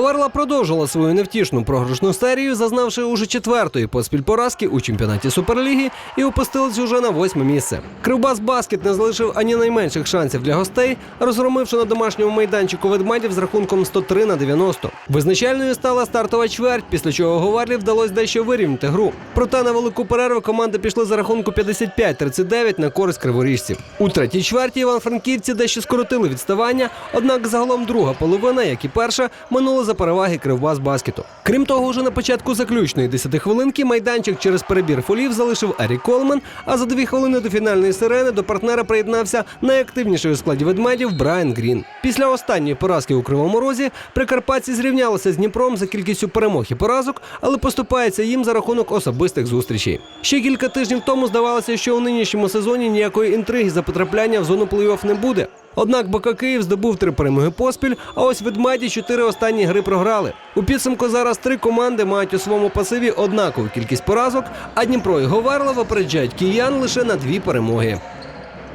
Говерла продовжила свою невтішну програшну серію, зазнавши уже четвертої поспіль поразки у чемпіонаті Суперліги і опустилась уже на восьме місце. Кривбас Баскет не залишив ані найменших шансів для гостей, розгромивши на домашньому майданчику ведмедів з рахунком 103 на 90. Визначальною стала стартова чверть, після чого Говерлі вдалося дещо вирівняти гру. Проте на велику перерву команди пішли за рахунку 55-39 на користь криворіжців. У третій чверті іван-франківці дещо скоротили відставання, однак загалом друга половина, як і перша, минула за переваги Кривбас Баскету. Крім того, уже на початку заключної 10 хвилинки майданчик через перебір фолів залишив Ерік Колман, а за дві хвилини до фінальної сирени до партнера приєднався найактивніший у складі ведмедів Брайан Грін. Після останньої поразки у Кривому Розі прикарпатці зрівнялися з Дніпром за кількістю перемог і поразок, але поступається їм за рахунок особистих зустрічей. Ще кілька тижнів тому здавалося, що у нинішньому сезоні ніякої інтриги за потрапляння в зону плей-офф не буде. Однак БК Київ здобув три перемоги поспіль, а ось ведмеді чотири останні гри програли. У підсумку зараз три команди мають у своєму пасиві однакову кількість поразок, а Дніпро і Говерла випереджають киян лише на дві перемоги.